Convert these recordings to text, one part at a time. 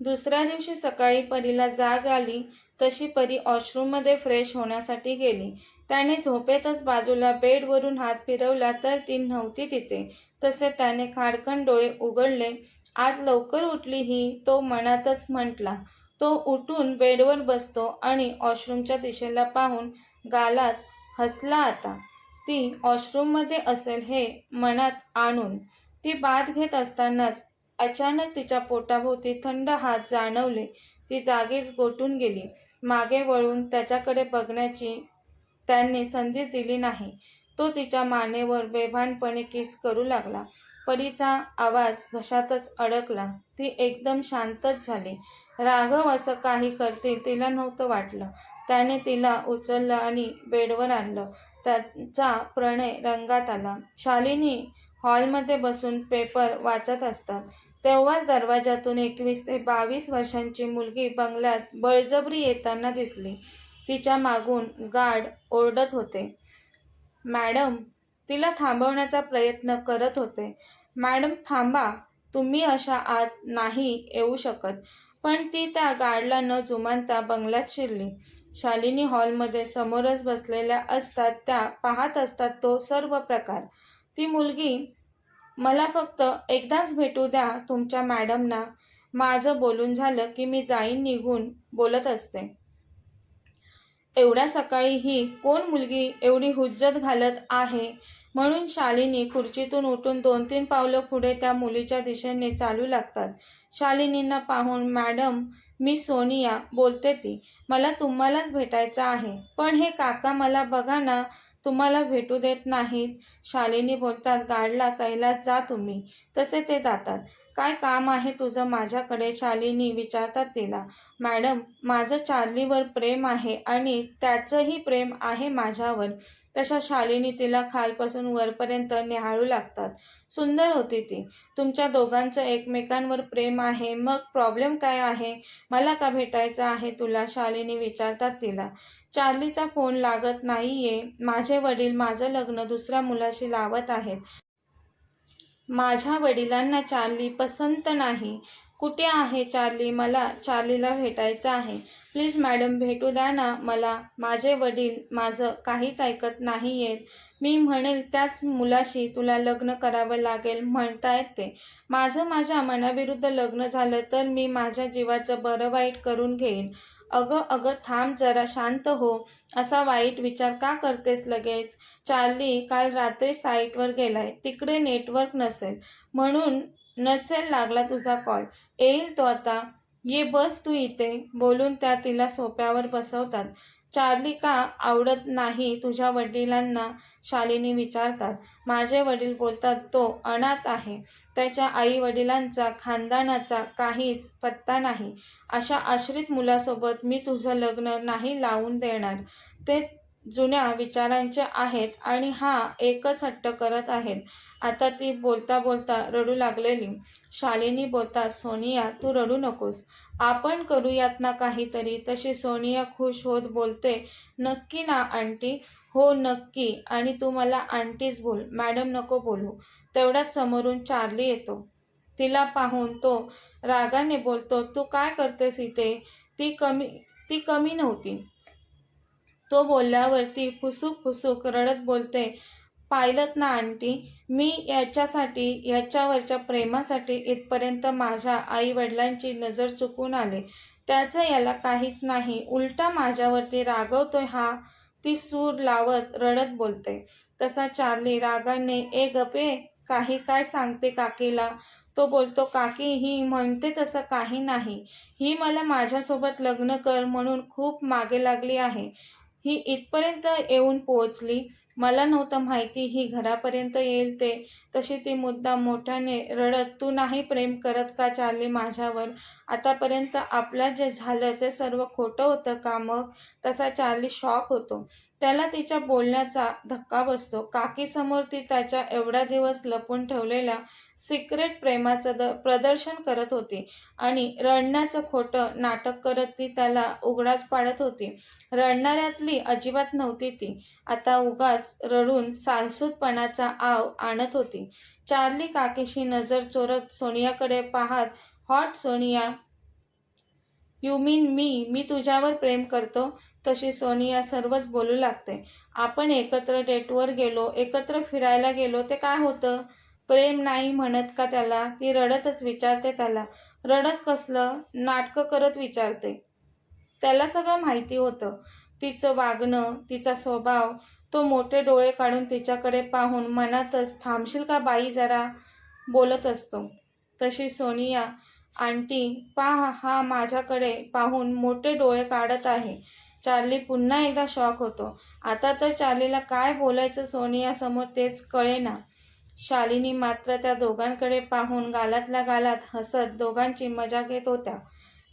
दुसऱ्या दिवशी सकाळी परीला जाग आली तशी परी वॉशरूममध्ये फ्रेश होण्यासाठी गेली. त्याने झोपेतच बाजूला बेडवरून हात फिरवला तर ती नव्हती तिथे. तसे त्याने खाडकन डोळे उघडले. आज लवकर उठली ही? तो मनातच म्हटला. तो उठून बेडवर बसतो आणि वॉशरूमच्या दिशेला पाहून गालात हसला आता. ती वॉशरूममध्ये असेल हे मनात आणून. ती बाद घेत असतानाच अचानक तिच्या पोटाभोवती थंड हात जाणवले. ती जागीच गोठून गेली. मागे वळून त्याच्याकडे बघण्याची त्यांनी संधीच दिली नाही. तो तिच्या मानेवर बेभानपणे किस करू लागला. परीचा आवाज घशातच अडकला. ती एकदम शांतच झाली. राघव असं काही करतील तिला नव्हतं वाटलं. त्याने तिला उचललं आणि बेडवर आणलं. त्याचा प्रणय रंगात आला. शालिनी हॉलमध्ये बसून पेपर वाचत असतात. तेव्हाच दरवाजातून एकवीस ते बावीस वर्षांची मुलगी बंगल्यात बळजबरी येताना दिसली. तिच्या मागून गार्ड ओरडत होते. मॅडम तिला थांबवण्याचा प्रयत्न करत होते. मॅडम थांबा. तुम्ही अशा आत नाही येऊ शकत. पण ती त्या गार्डला न जुमानता बंगल्यात शिरली. शालिनी हॉलमध्ये समोरच बसलेल्या असतात त्या पाहत असतात तो सर्व प्रकार. ती मुलगी मला फक्त एकदाच भेटू द्या तुमच्या मॅडमना. माझं बोलून झालं की मी जाईन निघून बोलत असते. एवढ्या सकाळी ही कोण मुलगी एवढी हुज्जत घालत आहे? म्हणून शालिनी खुर्चीतून उठून दोन तीन पावलं पुढे त्या मुलीच्या दिशेने चालू लागतात. शालिनींना पाहून मॅडम मी सोनिया बोलते ती. मला तुम्हालाच भेटायचं आहे. पण हे काका मला बघा ना तुम्हाला भेटू देत नाहीत. शालिनी बोलतात गाडला कैलास जा तुम्ही. तसे ते जातात. काय काम आहे तुझं माझ्याकडे? शालिनी विचारतात तिला. मॅडम माझं चार्लीवर प्रेम आहे आणि त्याचंही प्रेम आहे माझ्यावर. तशा शालिनी तिला खालपासून वरपर्यंत निहाळू लागतात. सुंदर होती ती. तुमच्या दोघांचं एकमेकांवर प्रेम आहे. मग प्रॉब्लेम काय आहे? मला का भेटायचं आहे? तुला शालिनी विचारतात तिला. चार्लीचा फोन लागत नाहीये. माझे वडील माझं लग्न दुसऱ्या मुलाशी लावत आहेत. माझ्या वडिलांना चार्ली पसंत नाही. कुठे आहे चार्ली? मला चार्लीला भेटायचं आहे. प्लीज मॅडम भेटू द्या ना. मला माझे वडील माझं काहीच ऐकत नाही आहेत मी म्हणेल त्याच मुलाशी तुला लग्न करावं लागेल म्हणतायत ते माझं माझ्या मनाविरुद्ध लग्न झालं तर मी माझ्या जीवाचं बरं वाईट करून घेईन. अगं अगं थांब जरा शांत हो. असा वाईट विचार का करतेस लगेच? चार्ली काल रात्री साईटवर गेलाय. तिकडे नेटवर्क नसेल. म्हणून नसेल लागला तुझा कॉल. येईल तो आता. ये बस तू इथे. बोलून त्या तिला सोप्यावर बसवतात. चार्ली का आवडत नाही तुझ्या वडिलांना? शालिनी विचारतात. माझे वडील बोलतात तो अनाथ आहे. त्याच्या आई वडिलांचा खानदानाचा काहीच पत्ता नाही. अशा आश्रित मुलासोबत मी तुझं लग्न नाही लावून देणार. ते जुन्या विचारांचे आहेत आणि हा एकच हट्ट करत आहेत. आता ती बोलता बोलता रडू लागलेली. शालिनी बोलता सोनिया तू रडू नकोस. आपण करूयात ना काहीतरी. तशी सोनिया खुश होत बोलते नक्की ना आंटी. हो नक्की. आणि तू मला आंटीच बोल. मॅडम नको बोलू. तेवढ्यात समोरून चार्ली येतो. तिला पाहून तो रागाने बोलतो तू काय करतेस इथे? ती कमी ती कमी नव्हती. तो बोलल्यावरती फुसूक फुसूक रडत बोलते पाहिलत ना आंटी मी याच्यासाठी याच्यावरच्या प्रेमासाठी इथपर्यंत माझ्या आई वडिलांची नजर चुकून आले. त्याचं याला काहीच नाही. उलटा माझ्यावरती रागवतोय हा. ती सूर लावत रडत बोलते तसा चार्ली रागाने ए गपे काही काय सांगते काकीला? तो बोलतो काकी ही म्हणते तसं काही नाही. ही मला माझ्यासोबत लग्न कर म्हणून खूप मागे लागली आहे. ही इथपर्यंत येऊन पोहोचली. मला नव्हतं माहिती ही घरापर्यंत येईल ते. तशी ती मुद्दा मोठ्याने रडत तू नाही प्रेम करत का चालली माझ्यावर? आतापर्यंत आपलं जे झालं ते सर्व खोटं होतं का मग? तसा चार्ली शॉक होतो. त्याला तिच्या बोलण्याचा धक्का बसतो. काकीसमोर ती त्याच्या एवढ्या दिवस लपून ठेवलेल्या सिक्रेट प्रेमाचं द प्रदर्शन करत होती आणि रडण्याचं खोटं नाटक करत ती त्याला उघडाच पाडत होती. रडणाऱ्यातली अजिबात नव्हती ती. आता उगाच रडून सालसूतपणाचा आव आणत होती. चार्ली काकीशी नजर चोरत सोनियाकडे पाहत हॉट सोनिया यू मीन मी मी तुझ्यावर प्रेम करतो. तशी सोनिया सर्वच बोलू लागते. आपण एकत्र डेटवर गेलो एकत्र फिरायला गेलो ते काय होतं? प्रेम नाही म्हणत का त्याला? ती रडतच विचारते त्याला. रडत कसलं? नाटकं करत विचारते. त्याला सगळं माहिती होतं. तिचं वागणं तिचा स्वभाव तो मोठे डोळे काढून तिच्याकडे पाहून मनातच थांबशील का बाई जरा? बोलत असतो. तशी सोनिया आंटी पहा हा माझ्याकडे पाहून मोठे डोळे काढत आहे. चार्ली पुन्हा एकदा शॉक होतो. आता तर चार्लीला काय बोलायचं सोनिया समोर तेच कळेना. शालिनी मात्र त्या दोघांकडे पाहून गालातल्या गालात हसत दोघांची मजा घेत होत्या.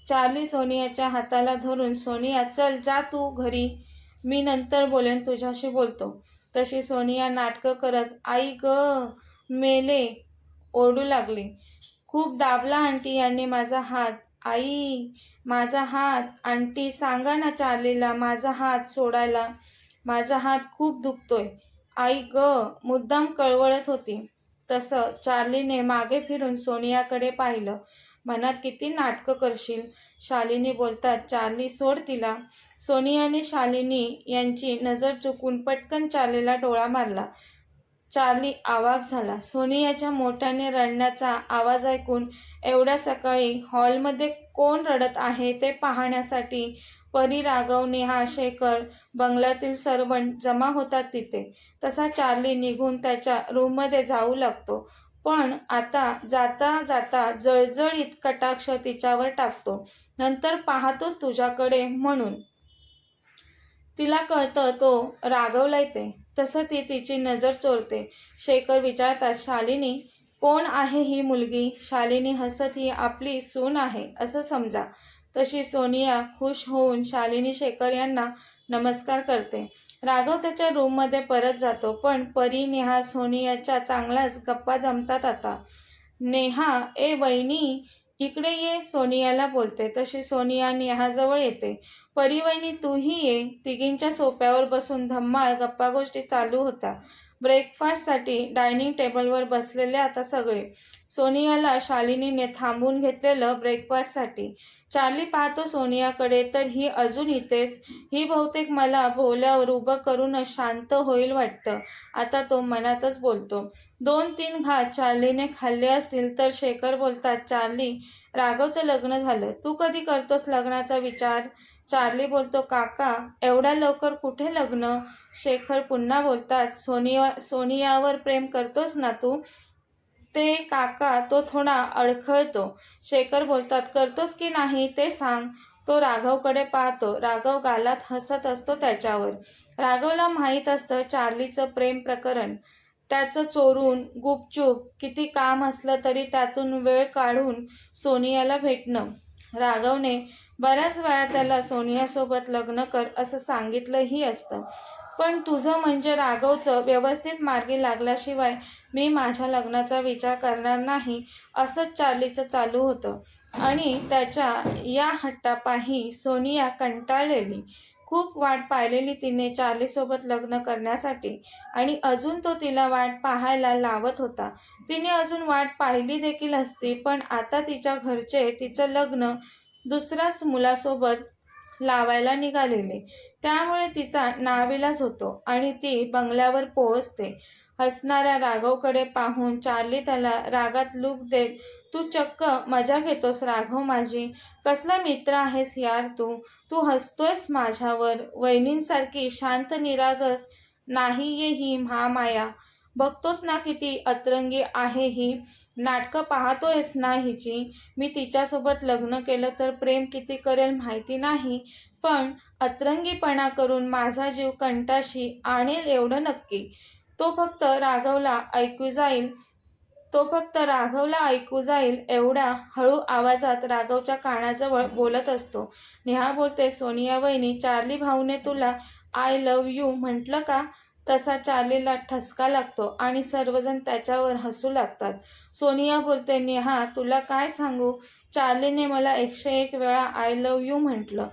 चार्ली सोनियाच्या हाताला धरून सोनिया चल जा तू घरी. मी नंतर बोलेन तुझ्याशी बोलतो. तशी सोनिया नाटकं करत आई ग मेले ओरडू लागली. खूप दाबला आंटी यांनी माझा हात. आई माझा हात आंटी सांगा ना चार्लीला माझा हात सोडायला. माझा हात खूप दुखतोय. आई ग मुद्दाम कळवळत होती. तसं चार्लीने मागे फिरून सोनियाकडे पाहिलं. मनात किती नाटकं करशील? शालिनी बोलतात चार्ली सोड तिला. सोनियाने शालिनी यांची नजर चुकून पटकन चार्लीला डोळा मारला. चार्ली आवाक झाला. सोनियाच्या मोठ्याने रडण्याचा आवाज ऐकून एवढ्या सकाळी हॉलमध्ये कोण रडत आहे ते पाहण्यासाठी परी राघव नेहा शेखर बंगल्यातील सर्वंट जमा होतात तिथे. तसा चार्ली निघून त्याच्या रूममध्ये जाऊ लागतो. पण आता जाता जाता जळजळीत कटाक्ष तिच्यावर टाकतो. नंतर पाहतोच तुझ्याकडे म्हणून. तिला कळतं तो रागवलाय ते तसं ती तिची नजर चोरते. शेखर विचारतात शालिनी कोण आहे ही मुलगी? शालिनी हसत ही आपली सून आहे असं समजा. तशी सोनिया खुश होऊन शालिनी शेखर यांना नमस्कार करते. राघव त्याच्या रूममध्ये परत जातो पण परी नेहा सोनियाच्या चांगलाच गप्पा जमतात आता. नेहा ए वहिनी इकडे ये सोनियाला बोलते. तशी सोनिया नेहाजवळ येते. परिवहिनी तूही ये. तिघींच्या सोप्यावर बसून धम्माळ गप्पा गोष्टी चालू होता. ब्रेकफास्टसाठी डायनिंग टेबलवर बसलेले आता सगळे. सोनियाला शालिनीने थांबून घेतलेलं ब्रेकफास्टसाठी. चार्ली पाहतो सोनियाकडे तर ही अजून इथेच. ही बहुतेक मला भोवल्यावर उभं करूनच शांत होईल वाटतं. आता तो मनातच बोलतो. दोन तीन घात चार्लीने खाल्ले असतील तर शेखर बोलतात चार्ली राघवचं लग्न झालं. तू कधी करतोस लग्नाचा विचार? चार्ली बोलतो काका एवढ्या लवकर कुठे लग्न? शेखर पुन्हा बोलतात सोनिया सोनियावर प्रेम करतोस ना तू? ते काका तो थोडा अडखळतो. शेखर बोलतात करतोस की नाही ते सांग. तो राघवकडे पाहतो. राघव गालात हसत असतो त्याच्यावर. राघवला माहीत असतं चार्लीचं प्रेम प्रकरण. त्याचं चोरून गुपचूप किती काम असलं तरी त्यातून वेळ काढून सोनियाला भेटणं. राघवने बऱ्याच वेळा त्याला सोनियासोबत लग्न कर असं सांगितलंही असतं. पण तुझं म्हणजे राघवचं व्यवस्थित मार्गी लागल्याशिवाय मी माझ्या लग्नाचा विचार करणार नाही असंच चार्लीचं चालू होतं. आणि त्याच्या या हट्टापाही सोनिया कंटाळलेली. खूप वाट पाहिलेली तिने चार्लीसोबत लग्न करण्यासाठी. आणि अजून तो तिला वाट पाहायला लावत होता. तिने अजून वाट पाहिली देखील असती पण आता तिच्या घरचे तिचं लग्न दुसऱ्याच मुलासोबत लावायला निघालेले. त्यामुळे तिचा नाविलाज होतो आणि ती बंगल्यावर पोहोचते. हसणाऱ्या राघवकडे पाहून चार्ली त्याला रागात लूक देत तू चक्क मजा घेतोस राघव माझी. कसला मित्र आहेस यार तू. तू हसतोयस माझ्यावर. वहिनींसारखी शांत निरागस नाही ये ही महामाया. बघतोस ना किती अतरंगी आहे ही. नाटकं पाहतोयस ना हिची. मी तिच्यासोबत लग्न केलं तर प्रेम किती करेल माहिती नाही. पण अतरंगीपणा करून माझा जीव कंटाशी आणेल एवढं नक्की. तो फक्त राघवला ऐकू जाईल. तो फक्त राघवला ऐकू जाईल एवढ्या हळू आवाजात राघवच्या कानाजवळ बोलत असतो. नेहा बोलते सोनिया वहिनी चार्ली भाऊने तुला आय लव यू म्हटलं का? तसा चार्लीला ठसका लागतो आणि सर्वजण त्याच्यावर हसू लागतात. सोनिया बोलते नेहा तुला काय सांगू? चार्लीने मला एकशे एक वेळा आय लव यू म्हटलं.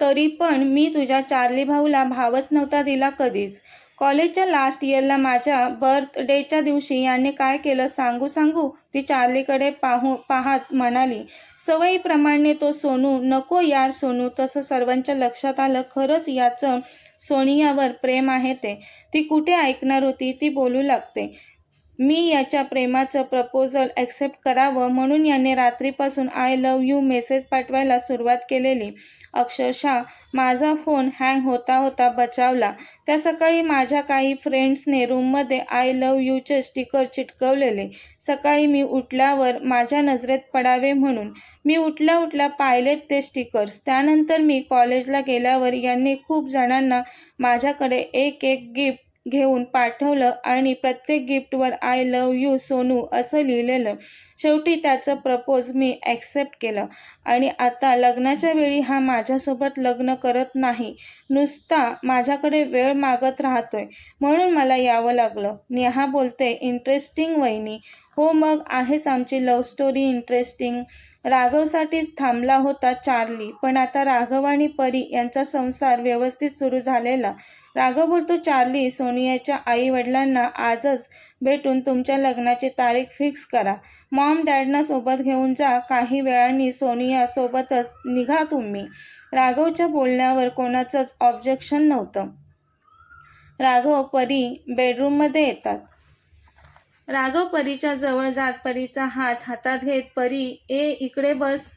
तरी पण मी तुझ्या चार्ली भाऊला भावच नव्हता दिला कधीच. कॉलेजच्या लास्ट इयरला माझ्या बर्थडेच्या दिवशी याने काय केलं सांगू सांगू? ती चार्लीकडे पाहू पाहत म्हणाली सवयीप्रमाणे तो सोनू नको यार सोनू तसं सर्वांच्या लक्षात आलं खरंच याचं सोनियावर प्रेम आहे ते. ती कुठे ऐकणार होती? ती बोलू लागते. मी याच्या प्रेमाचं प्रपोजल ॲक्सेप्ट करावं म्हणून याने रात्रीपासून आय लव यू मेसेज पाठवायला सुरुवात केलेली. अक्षरशः माझा फोन हँग होता होता बचावला. त्या सकाळी माझ्या काही फ्रेंड्सने रूममध्ये आय लव यूचे स्टिकर चिटकवलेले. सकाळी मी उठल्यावर माझ्या नजरेत पडावे म्हणून मी उठल्या उठल्या पाहिलेत ते स्टिकर्स त्यानंतर मी कॉलेजला गेल्यावर यांनी खूप जणांना माझ्याकडे एक एक गिफ्ट घेऊन पाठवलं आणि प्रत्येक गिफ्टवर आय लव यू सोनू असं लिहिलेलं. शेवटी त्याचं प्रपोज मी ॲक्सेप्ट केलं. आणि आता लग्नाच्या वेळी हा माझ्यासोबत लग्न करत नाही. नुसता माझ्याकडे वेळ मागत राहतोय. म्हणून मला यावं लागलं. नेहा बोलते इंटरेस्टिंग वहिनी. हो मग आहेच आमची लव्ह स्टोरी इंटरेस्टिंग राघवसाठीच थांबला होता चार्ली. पण आता राघव आणि परी यांचा संसार व्यवस्थित सुरू झालेला. राघव बोलतो चार्ली सोनियाच्या आई वडिलांना आजच भेटून तुमच्या लग्नाची तारीख फिक्स करा. मॉम डॅडना सोबत घेऊन जा. काही वेळाने सोनिया सोबतच निघा तुम्ही. राघवच्या बोलण्यावर कोणाचंच ऑब्जेक्शन नव्हतं. राघव परी बेडरूममध्ये येतात. राघव परीच्या जवळ जात परीचा हात हातात घेत परी ए इकडे बस.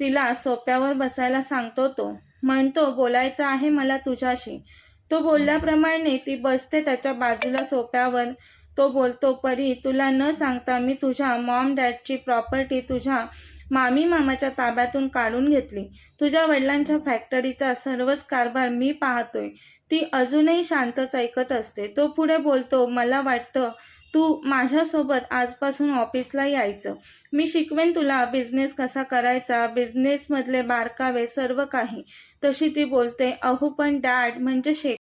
तिला सोप्यावर बसायला सांगतो तो. म्हणतो बोलायचं आहे मला तुझ्याशी. तो बोलल्याप्रमाणे ती बसते त्याच्या बाजूला सोप्यावर. तो बोलतो परी तुला न सांगता मी तुझ्या मॉम डॅडची प्रॉपर्टी तुझ्या मामी मामाच्या ताब्यातून काढून घेतली. तुझ्या वडिलांच्या फॅक्टरीचा सर्वच कारभार मी पाहतोय. ती अजूनही शांतच ऐकत असते. तो पुढे बोलतो मला वाटतं तू माझ्यासोबत आजपासून ऑफिसला यायचं. मी शिकवेन तुला बिझनेस कसा करायचा बिझनेसमधले बारकावे सर्व काही. तशी ती बोलते. अहो पण डॅड म्हणजे शेख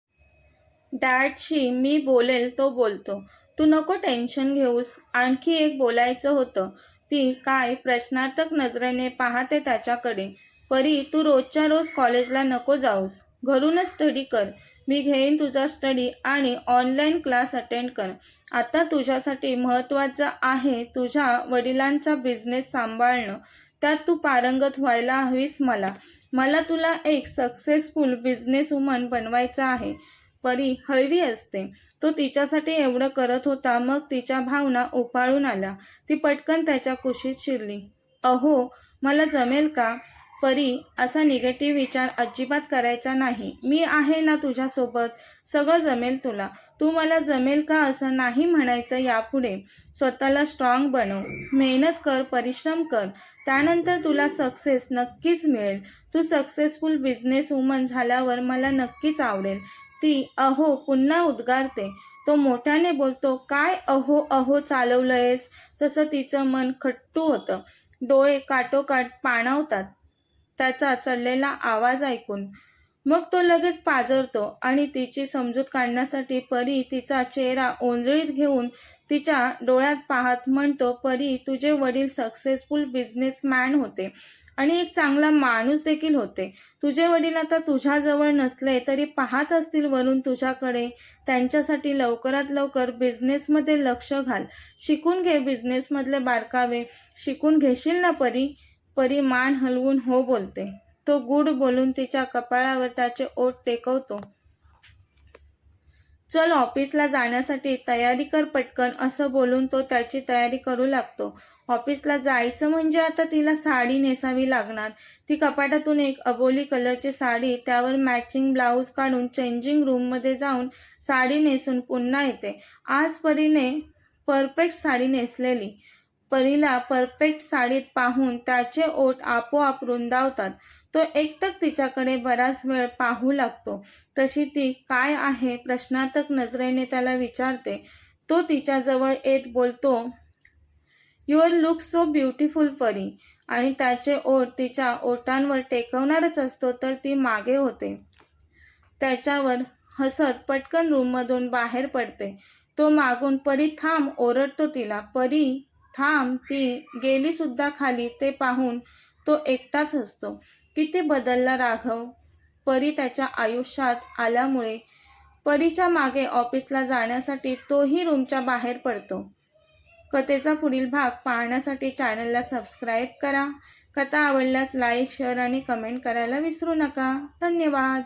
डॅडशी मी बोलेल तो बोलतो. तू नको टेन्शन घेऊस. आणखी एक बोलायचं होतं. ती काय प्रश्नार्थक नजरेने पाहते त्याच्याकडे. परी तू रोजच्या रोज कॉलेजला नको जाऊस. घरूनच स्टडी कर. मी घेईन तुझा स्टडी आणि ऑनलाईन क्लास अटेंड कर. आता तुझ्यासाठी महत्त्वाचं आहे तुझ्या वडिलांचा बिझनेस सांभाळणं. त्यात तू पारंगत व्हायला हवीस मला. मला तुला एक सक्सेसफुल बिझनेस वुमन बनवायचं आहे. परी हळवी असते. तो तिच्यासाठी एवढं करत होता मग तिच्या भावना उपाळून आल्या. ती पटकन त्याच्या कुशीत शिरली. अहो मला जमेल का? परी असा निगेटिव्ह विचार अजिबात करायचा नाही. मी आहे ना तुझ्यासोबत सगळं जमेल तुला. तू मला जमेल का असं नाही म्हणायचं यापुढे. स्वतःला स्ट्रॉंग बनव. मेहनत कर परिश्रम कर. त्यानंतर तुला सक्सेस नक्कीच मिळेल. तू सक्सेसफुल बिझनेस वुमन झाल्यावर मला नक्कीच आवडेल. ती अहो पुन्हा उद्गारते. तो मोठ्याने बोलतो काय अहो अहो चालवलंयस? तसं तिचं मन खट्टू होतं. डोळे काटोकाट पाणावतात. त्याचा चढलेला आवाज ऐकून. मग तो लगेच पाजरतो आणि तिची समजूत काढण्यासाठी परी तिचा चेहरा ओंजळीत घेऊन तिच्या डोळ्यात पाहत म्हणतो परी तुझे वडील सक्सेसफुल बिझनेसमॅन होते आणि एक चांगला माणूस देखील होते. तुझे वडील आता तुझ्याजवळ नसले तरी पाहत असतील वरून तुझ्याकडे. त्यांच्यासाठी लवकरात लवकर बिझनेसमध्ये लक्ष घाल. शिकून घे बिझनेसमधले बारकावे. शिकून घेशील ना परी? परी मान हलवून हो बोलते. तो गुड बोलून तिच्या कपाळावर त्याचे ओठ टेकवतो. चल ऑफिसला जाण्यासाठी तयारी कर पटकन असं बोलून तो त्याची तयारी करू लागतो. ऑफिसला जायचं म्हणजे आता तिला साडी नेसावी लागणार. ती कपाटातून एक अबोली कलरची साडी त्यावर मॅचिंग ब्लाऊज काढून चेंजिंग रूममध्ये जाऊन साडी नेसून पुन्हा येते. आज परीने परफेक्ट साडी नेसलेली. परीला परफेक्ट साडीत पाहून त्याचे ओठ आपोआप रुंदावतात. तो एकटक तिच्याकडे बराच वेळ पाहू लागतो. तशी ती काय आहे? प्रश्नार्थक नजरेने त्याला विचारते. तो तिच्याजवळ येत बोलतो युअर लुक सो ब्युटिफुल परी आणि त्याचे ओठ तिच्या ओठांवर टेकवणारच असतो तर ती मागे होते. त्याच्यावर हसत पटकन रूममधून बाहेर पडते. तो मागून परी थांब ओरडतो तिला. परी थांब ती गेली सुद्धा खाली ते पाहून तो एकटाच हसतो किती बदलला राघव? परी त्याच्या आयुष्यात आल्यामुळे. परीच्या मागे ऑफिसला जाण्यासाठी तोही रूमच्या बाहेर पडतो. कथेचा पुढील भाग पाहण्यासाठी चॅनलला सबस्क्राईब करा. कथा आवडल्यास लाईक शेअर आणि कमेंट करायला विसरू नका. धन्यवाद.